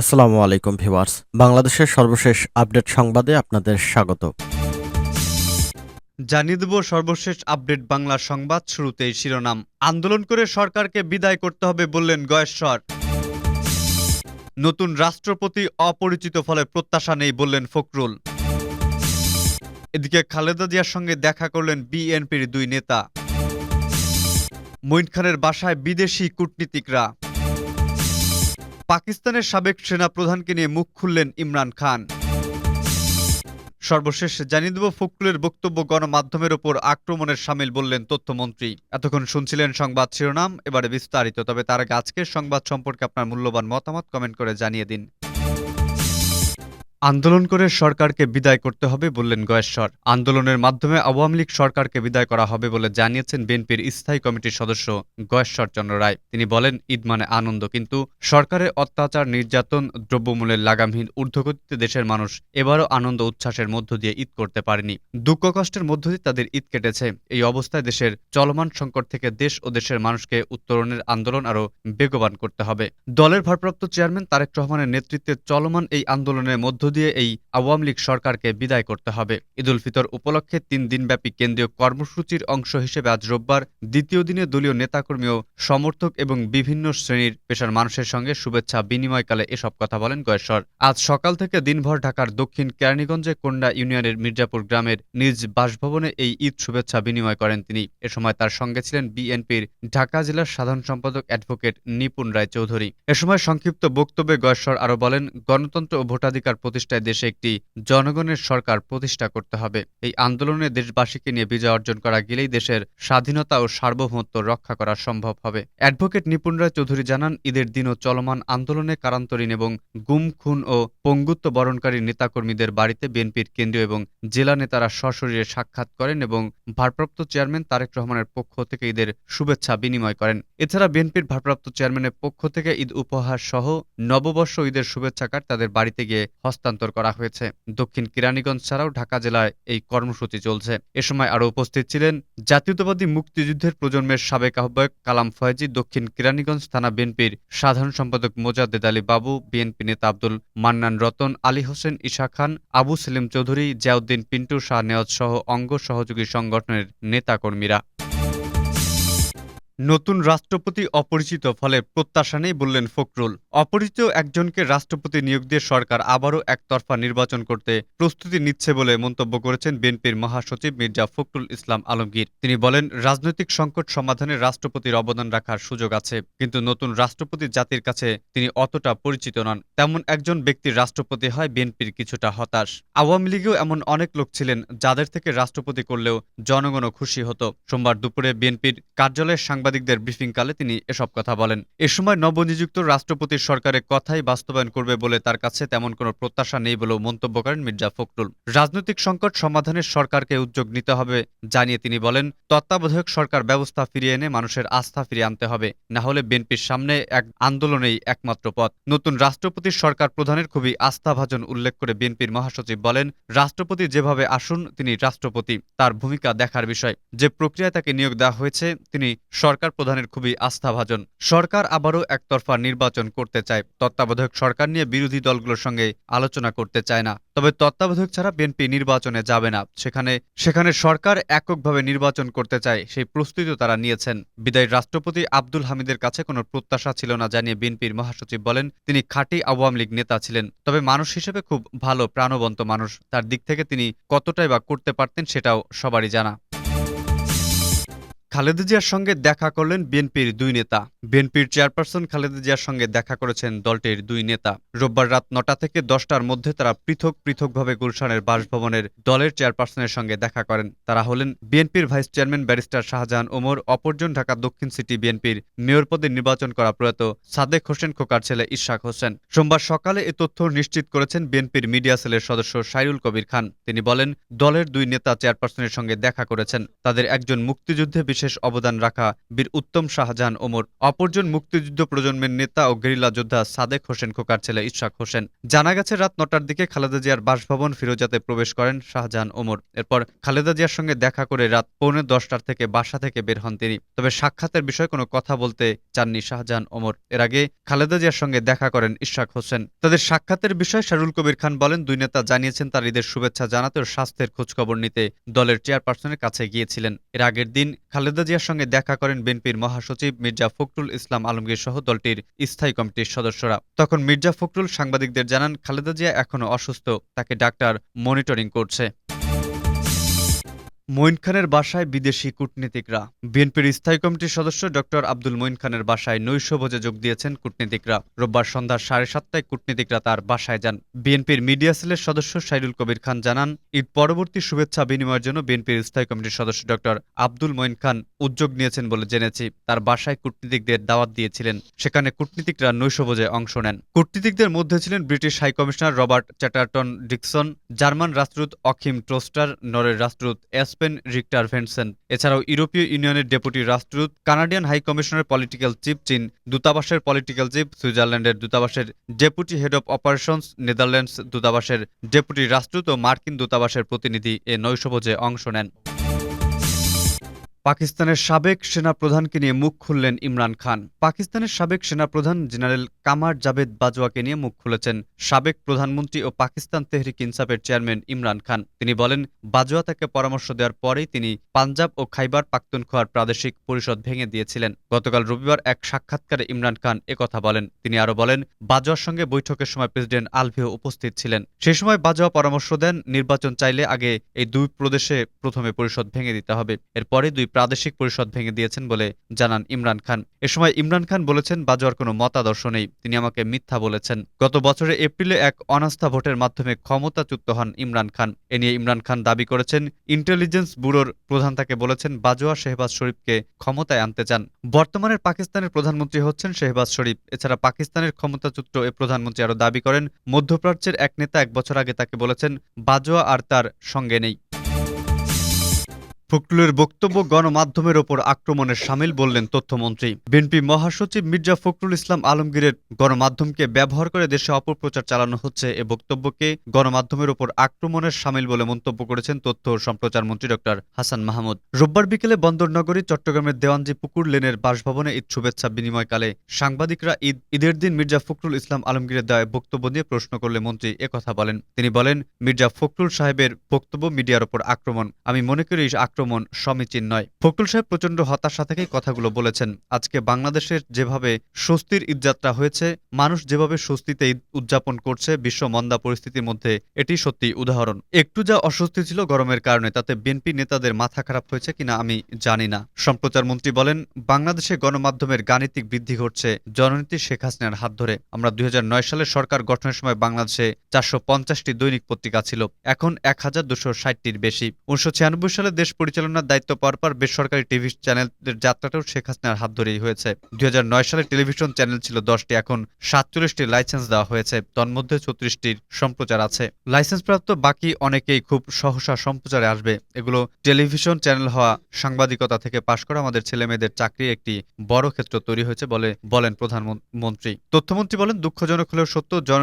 আসসালামু আলাইকুম ভিউয়ার্স। বাংলাদেশের সর্বশেষ আপডেট সংবাদে আপনাদের স্বাগত। জানিয়ে দেব সর্বশেষ আপডেট বাংলা সংবাদ শুরুতেই শিরোনাম। আন্দোলন করে সরকারকে বিদায় করতে হবে বললেন গয়েশ্বর নতুন রাষ্ট্রপতি অপরিচিত ফলে প্রত্যাশা নেই বললেন ফখরুল। এদিকে খালেদা জিয়ার সঙ্গে দেখা করলেন বিএনপির দুই নেতা। মঈন খানের বাসায় বিদেশি কূটনীতিকরা। পাকিস্তানের সাবেক সেনা প্রধানকে নিয়ে মুখ খুললেন ইমরান খান। সর্বশেষ জানিয়ে দেব, ফখরুলের বক্তব্য গণমাধ্যমের ওপর আক্রমণের সামিল বললেন তথ্যমন্ত্রী। এতক্ষণ শুনছিলেন সংবাদ শিরোনাম, এবারে বিস্তারিত, তবে তার আজকের সংবাদ সম্পর্কে আপনার মূল্যবান মতামত কমেন্ট করে জানিয়ে দিন। আন্দোলন করে সরকারকে বিদায় করতে হবে বললেন গয়েশ্বর। আন্দোলনের মাধ্যমে আওয়ামী লীগ সরকারকে বিদায় করা হবে বলে জানিয়েছেন বিএনপির স্থায়ী কমিটির সদস্য গয়েশ্বর চন্দ্র রায়। তিনি বলেন, ঈদ মানে আনন্দ, কিন্তু সরকারের অত্যাচার, নির্যাতন, দ্রব্যমূল্যের লাগামহীন ঊর্ধ্বগতিতে দেশের মানুষ এবারও আনন্দ উচ্ছ্বাসের মধ্য দিয়ে ঈদ করতে পারেনি। দুঃখ কষ্টের মধ্য দিয়ে তাদের ঈদ কেটেছে। এই অবস্থায় দেশের চলমান সংকট থেকে দেশ ও দেশের মানুষকে উত্তরণের আন্দোলন আরও বেগবান করতে হবে। দলের ভারপ্রাপ্ত চেয়ারম্যান তারেক রহমানের নেতৃত্বে চলমান এই আন্দোলনের মধ্য দিয়ে এই আওয়ামী লীগ সরকারকে বিদায় করতে হবে। ঈদুল ফিতর উপলক্ষে তিন দিনব্যাপী কেন্দ্রীয় কর্মসূচির অংশ হিসেবে আজ রোববার দ্বিতীয় দিনে দলীয় নেতাকর্মী ও সমর্থক এবং বিভিন্ন শ্রেণির পেশার মানুষের সঙ্গে শুভেচ্ছা বিনিময়কালে এসব কথা বলেন গয়েশ্বর। আজ সকাল থেকে দিনভর ঢাকার দক্ষিণ কেরানীগঞ্জে কোন্ডা ইউনিয়নের মির্জাপুর গ্রামের নিজ বাসভবনে এই ঈদ শুভেচ্ছা বিনিময় করেন তিনি। এ সময় তার সঙ্গে ছিলেন বিএনপির ঢাকা জেলার সাধারণ সম্পাদক অ্যাডভোকেট নিপুণ রায় চৌধুরী এ সময় সংক্ষিপ্ত বক্তব্যে গয়েশ্বর আরও বলেন, গণতন্ত্র ও ভোটাধিকার প্রতিষ্ঠায় দেশে একটি জনগণের সরকার প্রতিষ্ঠা করতে হবে। এই আন্দোলনে দেশবাসীকে নিয়ে বিজয় অর্জন করা গেলেই দেশের স্বাধীনতা ও সার্বভৌমত্ব রক্ষা করা সম্ভব হবে। অ্যাডভোকেট নিপুণ রায় চৌধুরী জানান, ঈদের দিনও চলমান আন্দোলনে কারান্তরীণ এবং গুম, খুন ও পঙ্গুত্ব বরণকারী নেতাকর্মীদের বাড়িতে বিএনপির কেন্দ্রীয় এবং জেলা নেতারা সশরীরে সাক্ষাৎ করেন এবং ভারপ্রাপ্ত চেয়ারম্যান তারেক রহমানের পক্ষ থেকে ঈদের শুভেচ্ছা বিনিময় করেন। এছাড়া বিএনপির ভারপ্রাপ্ত চেয়ারম্যানের পক্ষ থেকে ঈদ উপহার সহ নববর্ষ ঈদের শুভেচ্ছা কার্ড তাদের বাড়িতে গিয়ে হস্তান্তর করা হয়েছে। দক্ষিণ কিরানীগঞ্জ ছাড়াও ঢাকা জেলায় এই কর্মসূচি চলছে। এ সময় আরও উপস্থিত ছিলেন জাতীয়তাবাদী মুক্তিযুদ্ধের প্রজন্মের সাবেক আহ্বায়ক কালাম ফয়েজি, দক্ষিণ কিরানীগঞ্জ থানা বিএনপির সাধারণ সম্পাদক মোজাদ্দেদ আলী বাবু, বিএনপি নেতা আব্দুল মান্নান রতন, আলী হোসেন ঈশা খান, আবু সেলিম চৌধুরী, জিয়াউদ্দিন পিন্টু শাহ নেওয়াজ সহ অঙ্গ সহযোগী সংগঠনের নেতাকর্মীরা। নতুন রাষ্ট্রপতি অপরিচিত, ফলে প্রত্যাশা নেই বললেন ফখরুল। অপরিচিত একজনকে রাষ্ট্রপতি নিয়োগ দিয়ে সরকার আবারও একতরফা নির্বাচন করতে প্রস্তুতি নিচ্ছে বলে মন্তব্য করেছেন বিএনপির মহাসচিব মির্জা ফখরুল ইসলাম আলমগীর। তিনি বলেন, রাজনৈতিক সংকট সমাধানে রাষ্ট্রপতির অবদান রাখার সুযোগ আছে, কিন্তু নতুন রাষ্ট্রপতি জাতির কাছে তিনি অতটা পরিচিত নন। তেমন একজন ব্যক্তির রাষ্ট্রপতি হয় বিএনপির কিছুটা হতাশ। আওয়ামী লীগেও এমন অনেক লোক ছিলেন যাদের থেকে রাষ্ট্রপতি করলেও জনগণও খুশি হতো। সোমবার দুপুরে বিএনপির কার্যালয়ের সাংবাদিকদের ব্রিফিংকালে তিনি এসব কথা বলেন। এ সময় নবনিযুক্ত রাষ্ট্রপতির সরকারের কথাই বাস্তবায়ন করবে বলে তার কাছে তেমন কোনো প্রত্যাশা নেই বলেও মন্তব্য করেন মির্জা ফখরুল। রাজনৈতিক সংকট সমাধানে সরকারকে উদ্যোগ নিতে হবে জানিয়ে তিনি বলেন, তত্ত্বাবধায়ক সরকার ব্যবস্থা ফিরিয়ে এনে মানুষের আস্থা ফিরিয়ে আনতে হবে, না হলে বিএনপির সামনে এক আন্দোলনেই একমাত্র পথ। নতুন রাষ্ট্রপতির সরকার প্রধানের খুবই আস্থাভাজন উল্লেখ করে বিএনপির মহাসচিব বলেন, রাষ্ট্রপতি যেভাবে আসুন, তিনি রাষ্ট্রপতি। তার ভূমিকা দেখার বিষয়। যে প্রক্রিয়ায় তাকে নিয়োগ দেওয়া হয়েছে, তিনি সরকার প্রধানের খুবই আস্থাভাজন। সরকার আবারও একতরফা নির্বাচন করতে চায়। তত্ত্বাবধায়ক সরকার নিয়ে বিরোধী দলগুলোর সঙ্গে আলোচনা করতে চায় না। তবে তত্ত্বাবধায়ক ছাড়া বিএনপি নির্বাচনে যাবে না। সেখানে সেখানে সরকার এককভাবে নির্বাচন করতে চায়, সেই প্রস্তুতিও তারা নিয়েছেন। বিদায়ী রাষ্ট্রপতি আব্দুল হামিদের কাছে কোনো প্রত্যাশা ছিল না জানিয়ে বিএনপির মহাসচিব বলেন, তিনি খাঁটি আওয়ামী লীগ নেতা ছিলেন। তবে মানুষ হিসেবে খুব ভালো, প্রাণবন্ত মানুষ। তার দিক থেকে তিনি কতটাই বা করতে পারতেন সেটাও সবারই জানা। খালেদা জিয়ার সঙ্গে দেখা করলেন বিএনপির দুই নেতা। বিএনপির চেয়ারপারসন খালেদা জিয়ার সঙ্গে দেখা করেছেন দলটির দুই নেতা। রোববার রাত নটা থেকে দশটার মধ্যে তারা পৃথক পৃথকভাবে গুলশানের বাসভবনের দলের চেয়ারপারসনের সঙ্গে দেখা করেন। তারা হলেন বিএনপির vice chairman barrister Shahjahan Omar, অপরজন ঢাকা দক্ষিণ সিটি বিএনপির মেয়র পদে নির্বাচন করা প্রয়াত সাদেক হোসেন খোকার ছেলে ইশাক হোসেন। সোমবার সকালে এ তথ্য নিশ্চিত করেছেন বিএনপির মিডিয়া সেলের সদস্য সাইরুল কবির খান। তিনি বলেন, দলের দুই নেতা চেয়ারপারসনের সঙ্গে দেখা করেছেন। তাদের একজন মুক্তিযুদ্ধে বিশেষ অবদান রাখা বীর উত্তম শাহজাহান ওমর, অপরজন মুক্তিযুদ্ধ প্রজন্মের নেতা ও গেরিলা যোদ্ধা সাদেক হোসেন খোকার ছেলে ইশাক হোসেন। জানা গেছে, রাত নটার দিকে খালেদা জিয়ার বাসভবন ফিরোজাতে প্রবেশ করেন শাহজাহান ওমর। এরপর খালেদা জিয়ার সঙ্গে দেখা করে রাত পৌনে দশটার থেকে বাসা থেকে বের হন তিনি। তবে সাক্ষাতের বিষয়ে কোনো কথা বলতে চাননি শাহজাহান ওমর। এর আগে খালেদা জিয়ার সঙ্গে দেখা করেন ইশাক হোসেন। তাদের সাক্ষাতের বিষয়ে শারুল কবির খান বলেন, দুই নেতা জানিয়েছেন, তার ঈদের শুভেচ্ছা জানাতে ও স্বাস্থ্যের খোঁজখবর নিতে দলের চেয়ারপারসনের কাছে গিয়েছিলেন। এর আগের দিন খালেদা জিয়ার সঙ্গে দেখা করেন বিএনপির মহাসচিব মির্জা ফখরুল ইসলাম আলমগীর সহ দলটির স্থায়ী কমিটির সদস্যরা। তখন মির্জা ফখরুল সাংবাদিকদের জানান, খালেদা জিয়া এখনও অসুস্থ, তাকে ডাক্তার মনিটরিং করছে। মঈন খানের বাসায় বিদেশি কূটনীতিকরা। বিএনপির স্থায়ী কমিটির সদস্য ডক্টর আব্দুল মঈন খানের বাসায় নৈশভোজে যোগ দিয়েছেন কূটনীতিকরা। রোববার সন্ধ্যা সাড়ে সাতটায় কূটনীতিকরা তার বাসায় যান। বিএনপির মিডিয়া সেলের সদস্য সাইরুল কবির খান জানান, ঈদ পরবর্তী শুভেচ্ছা বিনিময়ের জন্য বিএনপির স্থায়ী কমিটির সদস্য ডক্টর আব্দুল মঈন খান উদ্যোগ নিয়েছেন বলে জেনেছি। তার বাসায় কূটনীতিকদের দাওয়াত দিয়েছিলেন। সেখানে কূটনীতিকরা নৈশভোজে অংশ নেন। কূটনীতিকদের মধ্যে ছিলেন British high commissioner Robert Chatterton Dickson, German রাষ্ট্রদূত অখিম টোস্টার, নরের রাষ্ট্রদূত এসপেন রিক্টার ভেনসেন। এছাড়াও ইউরোপীয় ইউনিয়নের ডেপুটি রাষ্ট্রদূত, কানাডিয়ান হাই কমিশনের পলিটিক্যাল চিফ চীন, দূতাবাসের পলিটিক্যাল চিফ সুইজারল্যান্ডের দূতাবাসের deputy head of operations, Netherlands দূতাবাসের ডেপুটি রাষ্ট্রদূত ও মার্কিন দূতাবাসের প্রতিনিধি এ নৈশভোজে অংশ নেন। পাকিস্তানের সাবেক সেনাপ্রধানকে নিয়ে মুখ খুললেন ইমরান খান। পাকিস্তানের সাবেক সেনাপ্রধান জেনারেল কামার জাভেদ বাজওয়াকে নিয়ে মুখ খুলেছেন সাবেক প্রধানমন্ত্রী ও পাকিস্তান তেহরিক ইনসাফের চেয়ারম্যান ইমরান খান। তিনি বলেন, বাজওয়া তাকে পরামর্শ দেওয়ার পরেই তিনি পাঞ্জাব ও খাইবার পাখতুনখোয়ার প্রাদেশিক পরিষদ ভেঙে দিয়েছিলেন। গতকাল রবিবার এক সাক্ষাৎকারে ইমরান খান একথা বলেন। তিনি আরও বলেন, বাজওয়ার সঙ্গে বৈঠকের সময় প্রেসিডেন্ট আলভিও উপস্থিত ছিলেন। সেই সময় বাজওয়া পরামর্শ দেন, নির্বাচন চাইলে আগে এই দুই প্রদেশে প্রথমে পরিষদ ভেঙে দিতে হবে। এরপরে দুই প্রাদেশিক পরিষদ ভেঙে দিয়েছেন বলে জানান ইমরান খান। এ সময় ইমরান খান বলেছেন বাজওয়ার কোনো মতাদর্শ নেই। তিনি আমাকে মিথ্যা বলেছেন। গত বছরে এপ্রিলে এক অনাস্থা ভোটের মাধ্যমে ক্ষমতাচ্যুত হন ইমরান খান। এ নিয়ে ইমরান খান দাবি করেছেন, ইন্টেলিজেন্স ব্যুরোর প্রধান তাকে বলেছেন বাজোয়া শেহবাজ শরীফকে ক্ষমতায় আনতে চান। বর্তমানের পাকিস্তানের প্রধানমন্ত্রী হচ্ছেন শেহবাজ শরীফ। এছাড়া পাকিস্তানের ক্ষমতাচ্যুত এ প্রধানমন্ত্রী আরও দাবি করেন, মধ্যপ্রাচ্যের এক নেতা এক বছর আগে তাকে বলেছেন, বাজোয়া আর তার সঙ্গে নেই। ফখরুলের বক্তব্য গণমাধ্যমের ওপর আক্রমণের সামিল বললেন তথ্যমন্ত্রী। বিএনপি মহাসচিব মির্জা ফখরুল ইসলাম আলমগীরের গণমাধ্যমকে ব্যবহার করে দেশে অপপ্রচার চালানো হচ্ছে এ বক্তব্যকে গণমাধ্যমের ওপর আক্রমণের সামিল বলে মন্তব্য করেছেন তথ্য ও সম্প্রচার মন্ত্রী ডক্টর হাসান মাহমুদ। রোববার বিকেলে বন্দরনগরী, চট্টগ্রামের দেওয়ানজি পুকুর লেনের বাসভবনে ঈদ শুভেচ্ছা বিনিময়কালে সাংবাদিকরা ঈদ, ঈদের দিন মির্জা ফখরুল ইসলাম আলমগীরের দেওয়া বক্তব্য নিয়ে প্রশ্ন করলে মন্ত্রী একথা বলেন। তিনি বলেন, মির্জা ফখরুল সাহেবের বক্তব্য মিডিয়ার ওপর আক্রমণ। আমি মনে করি এই আক্রমণ সমীচীন নয়। ফখরুল সাহেব প্রচণ্ড হতাশা থেকেই কথাগুলো বলেছেন। আজকে বাংলাদেশের যেভাবে স্বস্তির ঈদযাত্রা হয়েছে, মানুষ যেভাবে স্বস্তিতে ঈদ উদযাপন করছে, বিশ্ব মন্দা পরিস্থিতির মধ্যে এটি সত্যি উদাহরণ। একটু যা অস্বস্তি ছিল গরমের কারণে, তাতে বিএনপি নেতাদের মাথা খারাপ হয়েছে কিনা আমি জানি না। সম্প্রচার মন্ত্রী বলেন, বাংলাদেশে গণমাধ্যমের গাণিতিক বৃদ্ধি ঘটছে জননীতি শেখ হাসিনার হাত ধরে। আমরা দুই হাজার নয় সালে সরকার গঠনের সময় বাংলাদেশে চারশো পঞ্চাশটি দৈনিক পত্রিকা ছিল, এখন এক হাজার দুশো ষাটটির বেশি। উনিশশো ছিয়ানব্বই সালে দেশ পরিচালনার দায়িত্ব পাওয়ার পর বেসরকারি টিভি চ্যানেলের যাত্রাটাও শেখ হাসিনার হাত ধরেই হয়েছে। দুই সালে টেলিভিশন চ্যানেল ছিল দশটি, এখন সাতচল্লিশটি লাইসেন্স দেওয়া হয়েছে। তন্মধ্যে ছত্রিশটির সম্প্রচার আছে। লাইসেন্সপ্রাপ্ত বাকি অনেকেই খুব সহসা সম্প্রচারে আসবে। এগুলো টেলিভিশন চ্যানেল হওয়া সাংবাদিকতা থেকে পাশ করা আমাদের ছেলে মেয়েদের চাকরি একটি বড় ক্ষেত্র তৈরি হয়েছে বলে বলেন প্রধানমন্ত্রী। তথ্যমন্ত্রী বলেন, দুঃখজনক হলেও সত্য, জন